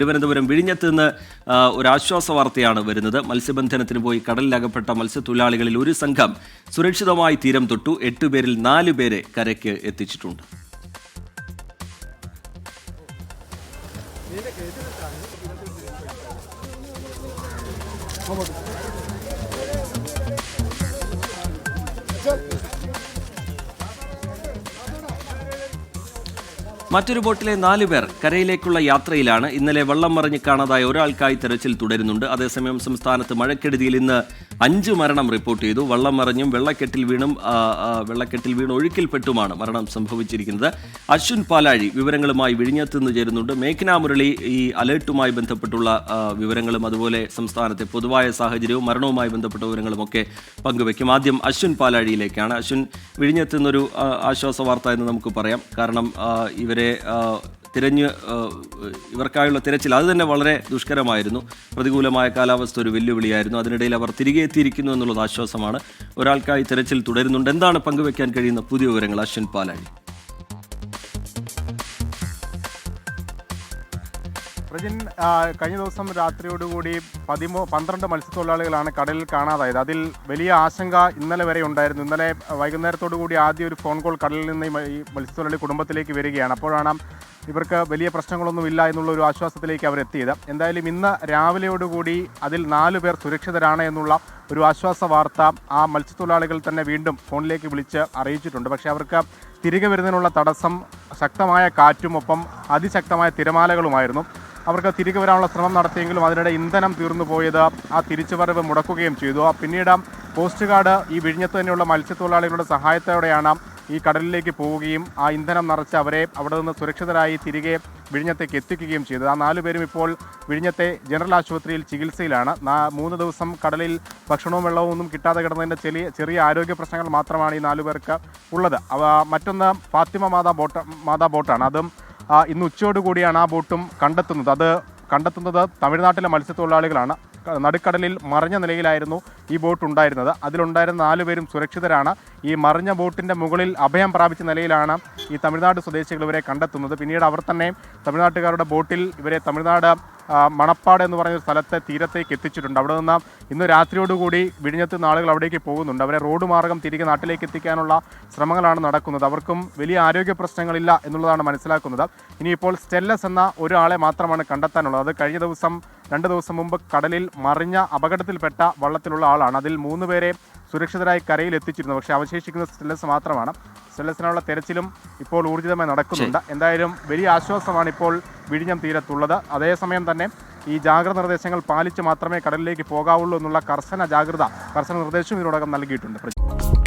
തിരുവനന്തപുരം വിഴിഞ്ഞത്ത് നിന്ന് ഒരു വാർത്തയാണ് വരുന്നത്. മത്സ്യബന്ധനത്തിന് പോയി കടലിലകപ്പെട്ട മത്സ്യത്തൊഴിലാളികളിൽ ഒരു സംഘം സുരക്ഷിതമായി തീരം തൊട്ടു. എട്ടുപേരിൽ നാലു പേരെ കരയ്ക്ക് എത്തിച്ചിട്ടുണ്ട്. മറ്റൊരു ബോട്ടിലെ നാലു പേർ കരയിലേക്കുള്ള യാത്രയിലാണ്. ഇന്നലെ വെള്ളം മറിഞ്ഞ് കാണാതായ ഒരാൾക്കായി തെരച്ചിൽ തുടരുന്നുണ്ട്. അതേസമയം സംസ്ഥാനത്ത് മഴക്കെടുതിയിൽ ഇന്ന് അഞ്ച് മരണം റിപ്പോർട്ട് ചെയ്തു. വെള്ളം മറിഞ്ഞും വെള്ളക്കെട്ടിൽ വീണും വെള്ളക്കെട്ടിൽ വീണ് ഒഴുക്കിൽപ്പെട്ടുമാണ് മരണം സംഭവിച്ചിരിക്കുന്നത്. അശ്വിൻ പാലാഴി വിവരങ്ങളുമായി വിഴിഞ്ഞത്ത് നിന്ന് ചേരുന്നുണ്ട്. മേഘ്ന മുരളി ഈ അലേർട്ടുമായി ബന്ധപ്പെട്ടുള്ള വിവരങ്ങളും അതുപോലെ സംസ്ഥാനത്തെ പൊതുവായ സാഹചര്യവും മരണവുമായി ബന്ധപ്പെട്ട വിവരങ്ങളും ഒക്കെ പങ്കുവെക്കും ആദ്യം അശ്വിൻ പാലാഴിയിലേക്കാണ്. അശ്വിൻ വിഴിഞ്ഞത്ത് നിന്നൊരു ആ, ആശ്വാസ വാർത്ത എന്ന് നമുക്ക് പറയാം. കാരണം ആ, ഇവരെ തിരഞ്ഞ് ഇവർക്കായുള്ള തിരച്ചിൽ അത് തന്നെ വളരെ ദുഷ്കരമായിരുന്നു. പ്രതികൂലമായ കാലാവസ്ഥ ഒരു വെല്ലുവിളിയായിരുന്നു. അതിനിടയിൽ അവർ തിരികെ എത്തിയിരിക്കുന്നു എന്നുള്ളത് ആശ്വാസമാണ്. ഒരാൾക്കായി തിരച്ചിൽ തുടരുന്നുണ്ട്. എന്താണ് പങ്കുവെക്കാൻ കഴിയുന്ന പുതിയ വിവരങ്ങൾ അശ്വിൻ പാലാഴി പ്രജിൻ കഴിഞ്ഞ ദിവസം രാത്രിയോടുകൂടി പതിമൂ പന്ത്രണ്ട് മത്സ്യത്തൊഴിലാളികളാണ് കടലിൽ കാണാതായത്. അതിൽ വലിയ ആശങ്ക ഇന്നലെ വരെ ഉണ്ടായിരുന്നു. ഇന്നലെ വൈകുന്നേരത്തോടു കൂടി ആദ്യം ഒരു ഫോൺ കോൾ കടലിൽ നിന്ന് ഈ മത്സ്യത്തൊഴിലാളി കുടുംബത്തിലേക്ക് വരികയാണ്. അപ്പോഴാണ് ഇവർക്ക് വലിയ പ്രശ്നങ്ങളൊന്നും ഇല്ല എന്നുള്ള ഒരു ആശ്വാസത്തിലേക്ക് അവരെത്തിയത്. എന്തായാലും ഇന്ന് രാവിലെയോടുകൂടി അതിൽ നാലു പേർ സുരക്ഷിതരാണ് എന്നുള്ള ഒരു ആശ്വാസ വാർത്ത ആ മത്സ്യത്തൊഴിലാളികൾ തന്നെ വീണ്ടും ഫോണിലേക്ക് വിളിച്ച് അറിയിച്ചിട്ടുണ്ട്. പക്ഷേ അവർക്ക് തിരികെ വരുന്നതിനുള്ള തടസ്സം ശക്തമായ കാറ്റും ഒപ്പം അതിശക്തമായ തിരമാലകളുമായിരുന്നു. അവർക്ക് തിരികെ വരാനുള്ള ശ്രമം നടത്തിയെങ്കിലും അതിനിടെ ഇന്ധനം തീർന്നു പോയത് ആ തിരിച്ചുവരവ് മുടക്കുകയും ചെയ്തു. പിന്നീട് കോസ്റ്റ് ഗാർഡ് ഈ വിഴിഞ്ഞത്ത് തന്നെയുള്ള മത്സ്യത്തൊഴിലാളികളുടെ സഹായത്തോടെയാണ് ഈ കടലിലേക്ക് പോവുകയും ആ ഇന്ധനം നിറച്ച് അവരെ അവിടെ നിന്ന് സുരക്ഷിതരായി തിരികെ വിഴിഞ്ഞത്തേക്ക് എത്തിക്കുകയും ചെയ്തു. ആ നാലു പേരും ഇപ്പോൾ വിഴിഞ്ഞത്തെ ജനറൽ ആശുപത്രിയിൽ ചികിത്സയിലാണ്. മൂന്ന് ദിവസം കടലിൽ ഭക്ഷണവും വെള്ളവും ഒന്നും കിട്ടാതെ കിടന്നതിന്റെ ചെറിയ ചെറിയ ആരോഗ്യ പ്രശ്നങ്ങൾ മാത്രമാണ് ഈ നാലു പേർക്ക് ഉള്ളത്. മറ്റൊന്ന് ഫാത്തിമ മാതാ ബോട്ട് മാതാ ബോട്ടാണ്. അതും ഇന്ന് ഉച്ചയോടുകൂടിയാണ് ആ ബോട്ടും കണ്ടെത്തുന്നത്. അത് കണ്ടെത്തുന്നത് തമിഴ്നാട്ടിലെ മത്സ്യത്തൊഴിലാളികളാണ്. നടുക്കടലിൽ മറിഞ്ഞ നിലയിലായിരുന്നു ഈ ബോട്ട് ഉണ്ടായിരുന്നത്. അതിലുണ്ടായിരുന്ന നാലുപേരും സുരക്ഷിതരാണ്. ഈ മറിഞ്ഞ ബോട്ടിന്റെ മുകളിൽ അഭയം പ്രാപിച്ച നിലയിലാണ് ഈ തമിഴ്നാട് സ്വദേശികൾ ഇവരെ കണ്ടെത്തുന്നത്. പിന്നീട് അവർ തന്നെ തമിഴ്നാട്ടുകാരുടെ ബോട്ടിൽ ഇവരെ തമിഴ്നാട് മണപ്പാട് എന്ന് പറയുന്ന സ്ഥലത്തെ തീരത്തേക്ക് എത്തിച്ചിട്ടുണ്ട്. അവിടെ നിന്ന് ഇന്ന് രാത്രിയോടുകൂടി വിഴിഞ്ഞത്ത് നാളുകൾ അവിടേക്ക് പോകുന്നുണ്ട്. അവരെ റോഡ് മാർഗം തിരികെ നാട്ടിലേക്ക് എത്തിക്കാനുള്ള ശ്രമങ്ങളാണ് നടക്കുന്നത്. അവർക്കും വലിയ ആരോഗ്യ പ്രശ്നങ്ങളില്ല എന്നുള്ളതാണ് മനസ്സിലാക്കുന്നത്. ഇനിയിപ്പോൾ സ്റ്റെല്ലസ് എന്ന ഒരാളെ മാത്രമാണ് കണ്ടെത്താനുള്ളത്. അത് കഴിഞ്ഞ ദിവസം രണ്ട് ദിവസം മുമ്പ് കടലിൽ മറിഞ്ഞ അപകടത്തിൽപ്പെട്ട വള്ളത്തിലുള്ള ആളാണ്. അതിൽ മൂന്ന് പേരെ സുരക്ഷിതരായി കരയിൽ എത്തിച്ചിരുന്നു. പക്ഷേ അവശേഷിക്കുന്ന സ്റ്റെല്ലസ് മാത്രമാണ്. സ്റ്റെല്ലസിനുള്ള തെരച്ചിലും ഇപ്പോൾ ഊർജിതമായി നടക്കുന്നുണ്ട്. എന്തായാലും വലിയ ആശ്വാസമാണ് ഇപ്പോൾ വിഴിഞ്ഞം തീരത്തുള്ളത്. അതേസമയം തന്നെ ഈ ജാഗ്രത നിർദ്ദേശങ്ങൾ പാലിച്ച് മാത്രമേ കടലിലേക്ക് പോകാവുള്ളൂ എന്നുള്ള കർശന ജാഗ്രത കർശന നിർദ്ദേശവും ഇതിനോടകം നൽകിയിട്ടുണ്ട്